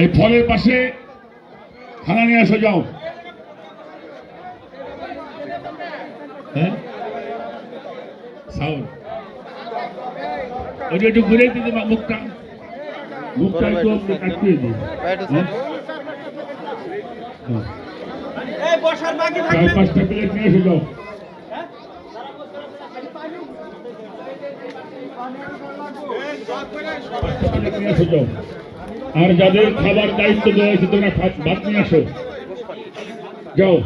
এই ফলের পাশে খানা নিয়ে আসো যাও। হ্যাঁ? সাউন্ড। ওটা একটু ঘুরে দিতে মুখটা। মুখটা একটু কাটিয়ে দিই হ্যাঁ? হ্যাঁ। চার পাঁচটা প্লেট নিয়ে এসে যাও। পাঁচটা প্লেট নিয়ে এসে যাও। আর যাদের খাবার দায়িত্ব দেওয়া হয়েছে, তোমরা ভাত নিয়ে আসো। যাও।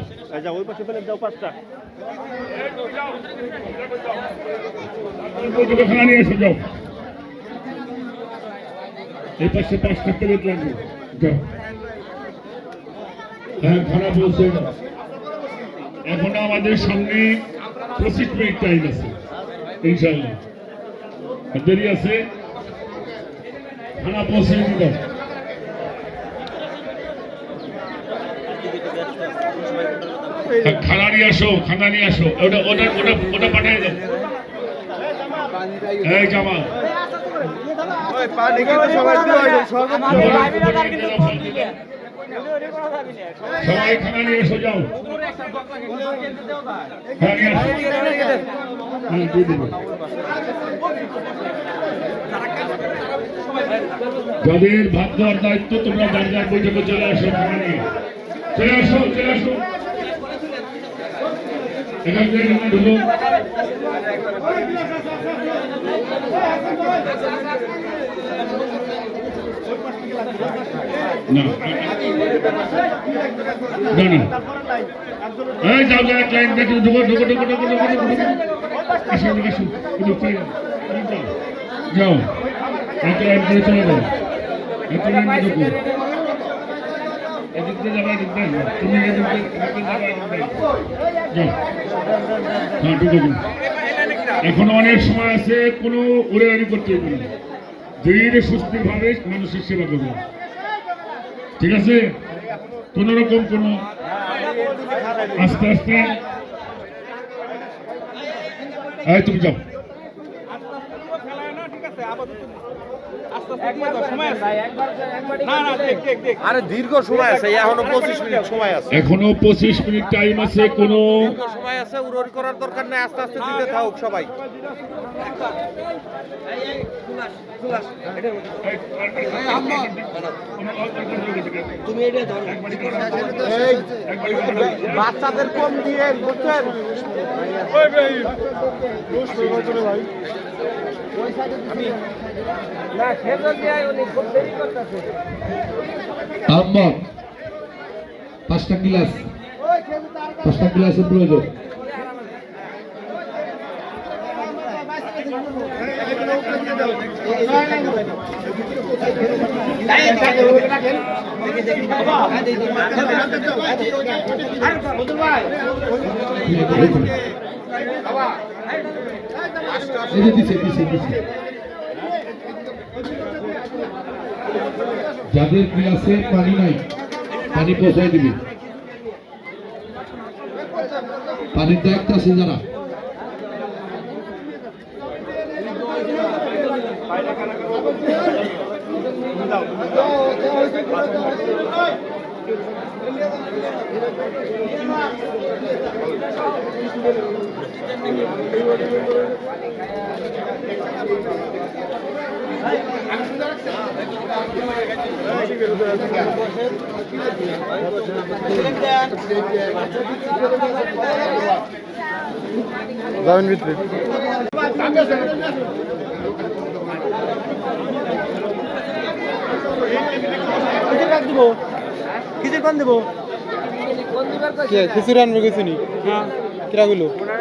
যাও। এই পাশে পাঁচটা যাও। হ্যাঁ বলছে। এখনও আমাদের সামনে পঁচিশ মিনিট টাইম আছে ইনশাল্লাহ দেরি আছে? খানা পৌঁছে দিতে আর খানা নিয়ে আসো খানা নিয়ে আসো। ওটা ওটা ওটা ওটা পাঠিয়ে দাও। এই জামা সবাই সবাই খানা নিয়ে এসো যাও। হ্যাঁ যাদের ভাত দেওয়ার দায়িত্ব তোমরা যার যার বৈঠকে চলে আসো খানা নিয়ে। চলে আসো চলে আসো এখান থেকে এখানে ঢুকো যাও যাও লাইন দেখো ঢুকো ঢুকো ঢুকো ঢুকো ঢুকো ঢুকো আসো আসো যাও। চলে যাও। করে ঢুকো হ্যাঁ এখনও অনেক সময় আছে, কোনো উড়াউড়ি করতে না। ধীরে সুস্থির ভাবে মানুষের সেবা করবে। ঠিক আছে? কোন রকম কোনো আস্তে আস্তে তুমি যাও। আরে দীর্ঘ সময় আছে এখনও পঁচিশ মিনিট সময় আছে। এখনও পঁচিশ মিনিট টাইম আছে কোনো সময় আছে করার দরকার নাই আস্তে আস্তে দিতে থাকুক সবাই। বাচ্চাদের কম দিয়ে বুঝছেন আহমদ পাঁচটা গ্লাস পাঁচটা গ্লাসের প্রয়োজন। এই যে দিছে দিছে দিছে। যাদের গ্লাসে পানি নাই, পানি পৌঁছায় দিবি। পানির দায়িত্ব আছে যারা। যাবেন ভিতরে। কিসের পান দেবো? খিচুড়ি আনব কিছু নি? কিরা গুলো যোগ্য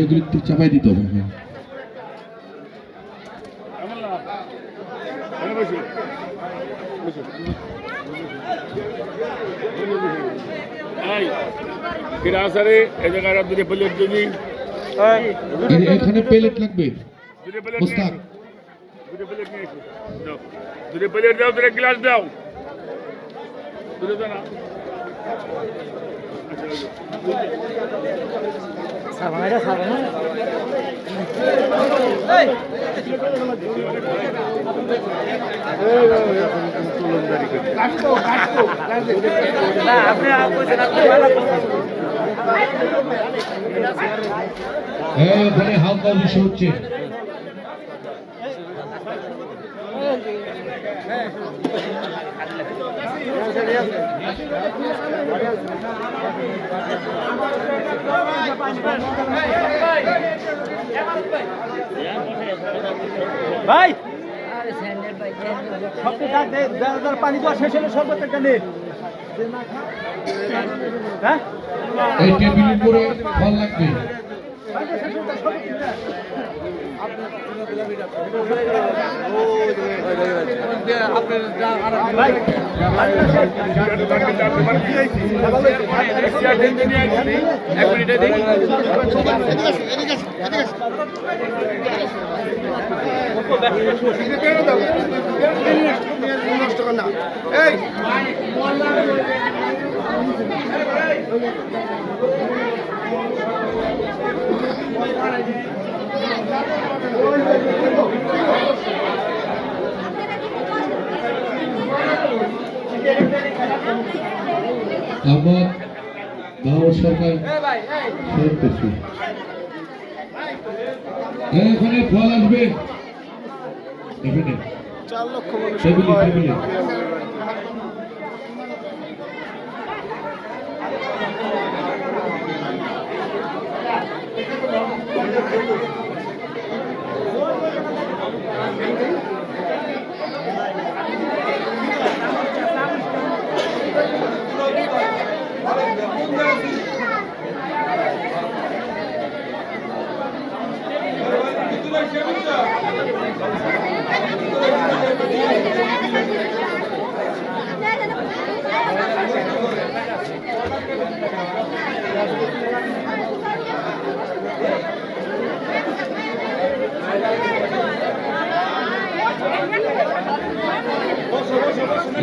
এগুলো একটু চাপাই দিতে হবে। হ্যাঁ এখানে প্লেট লাগবে। মোস্তাক দুটো প্লেট নিয়ে এসো। দাও। দুটো প্লেট দাও, দুটো গ্লাস দাও। দুটো দাও না। হ্যাঁ ওখানে হালকা বেশি হচ্ছে। ভাই আরে স্যান্ডেল ভাই স্যান্ডেল সবটি ডাক যার পানি দেওয়া শেষ হলে সর্বত একটা হ্যাঁ? এই টেবিলের উপরে ফল লাগবে। ভাই এক মিনিটে দেখি আমার মামুর সরকার পেশি এখানে ফল আসবে? এখানে। চার লক্ষ মানুষ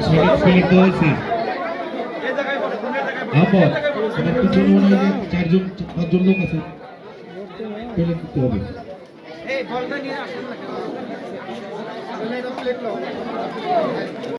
প্লেট দেওয়া হয়েছে আমার আমার পিছনে মনে হয় চারজন, পাঁচজন লোক আছে। প্লেট দিতে হবে। এই ফলটা নিয়ে আসুন